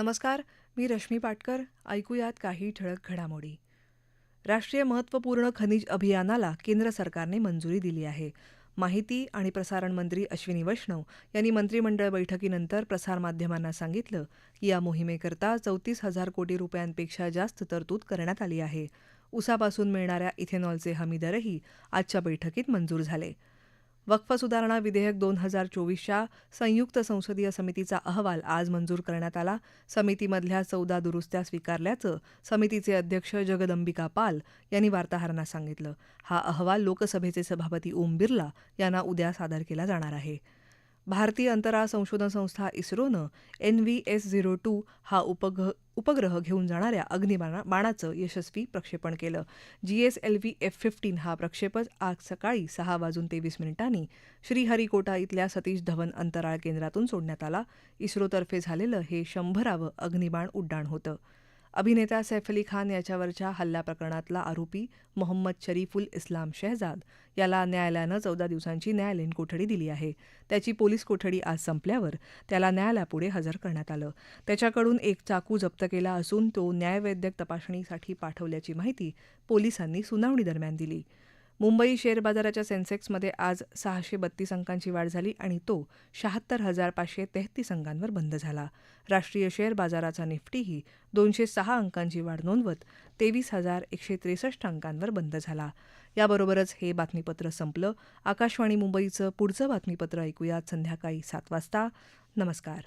नमस्कार मी रश्मी पाटकर. ऐकूयात काही ठळक घडामोडी. राष्ट्रीय महत्त्वपूर्ण खनिज अभियानाला केंद्र सरकारने मंजुरी दिली आहे. माहिती आणि प्रसारण मंत्री अश्विनी वैष्णव यांनी मंत्रिमंडळ बैठकीनंतर प्रसारमाध्यमांना सांगितलं की या मोहिमेकरता चौतीस हजार कोटी रुपयांपेक्षा जास्त तरतूद करण्यात आली आहे. उसापासून मिळणाऱ्या इथेनॉलचे हमी दरही आजच्या बैठकीत मंजूर झाले. वक्फ सुधारणा विधेयक दोन हजार चोवीसच्या संयुक्त संसदीय समितीचा अहवाल आज मंजूर करण्यात आला. समितीमधल्या चौदा दुरुस्त्या स्वीकारल्याचं समितीचे अध्यक्ष जगदंबिका पाल यांनी वार्ताहरांना सांगितलं. हा अहवाल लोकसभेचे सभापती ओम बिर्ला यांना उद्या सादर केला जाणार आहे. भारतीय अंतराळ संशोधन संस्था इस्रोनं N V S zero two हा उपग्रह उपग्रह घेऊन जाणाऱ्या अग्निबाणा बाणाचं यशस्वी प्रक्षेपण केलं. G S L V F fifteen हा प्रक्षेपक आज सकाळी सहा वाजून तेवीस मिनिटांनी श्रीहरिकोटा इथल्या सतीश धवन अंतराळ केंद्रातून सोडण्यात आला. इस्रोतर्फे झालेलं हे शंभरावं अग्निबाण उड्डाण होतं. अभिनेता सैफ अली खान याच्यावरच्या हल्ला प्रकरणातला आरोपी मोहम्मद शरीफुल इस्लाम शहजाद याला न्यायालयानं चौदा दिवसांची न्यायालयीन कोठडी दिली आहे. त्याची पोलीस कोठडी आज संपल्यावर त्याला न्यायालयापुढे हजर करण्यात आलं. त्याच्याकडून एक चाकू जप्त केला असून तो न्यायवैद्यक तपासणीसाठी पाठवल्याची माहिती पोलिसांनी सुनावणी दरम्यान दिली. मुंबई शेअर बाजाराच्या सेन्सेक्समध्ये आज सहाशे बत्तीस अंकांची वाढ झाली आणि तो शहात्तर हजार पाचशे तेहतीस अंकांवर बंद झाला. राष्ट्रीय शेअर बाजाराचा निफ्टीही दोनशे सहा अंकांची वाढ नोंदवत तेवीस हजार एकशे त्रेसष्ट अंकांवर बंद झाला. याबरोबरच हे बातमीपत्र संपलं. आकाशवाणी मुंबईचं पुढचं बातमीपत्र ऐकूयात संध्याकाळी सात वाजता. नमस्कार.